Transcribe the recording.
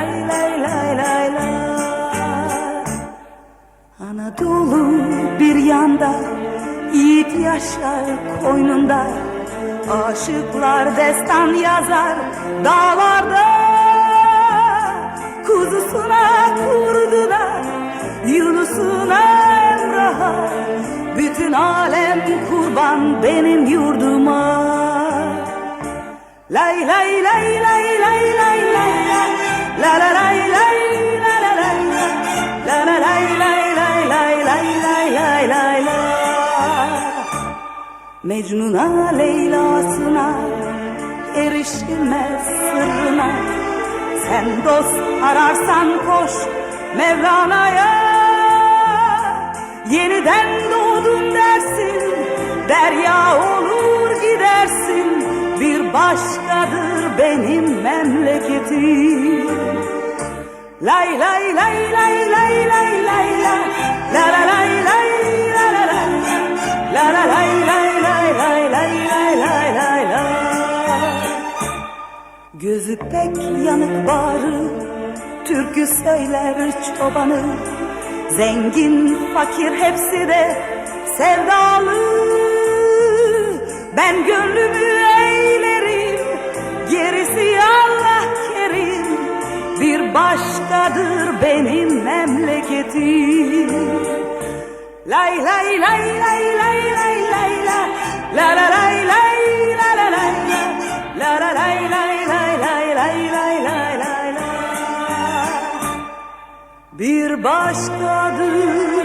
lay lay lay lay lay lay. La Anadolu bir yanda Yiğit yaşar koynunda. Aşıklar destan yazar dağlarda. Kuzusuna kurdu da Emrah'a. Bütün alem kurban benim yurduma. Lay lay lay lay lay lay lay la La la la la la La la lay lay lay lay lay lay lay la Mecnun'a Leyla'sına erişilmez sırrına Sen dost ararsan koş Mevlana'ya Yeniden doğdum dersin Derya gidersin Bir başkadır benim memleketim Lay lay lay lay lay lay lay la La la lay lay la la lay La la lay lay lay lay lay lay lay lay la Gözü pek yanık bağrı Türkü söyler çobanı Zengin fakir hepsi de sevdalı Ben gönlümü Lay lay lay lay lay lay lay la La la lay la la lay la La la lay lay lay lay lay lay lay la Bir başkadır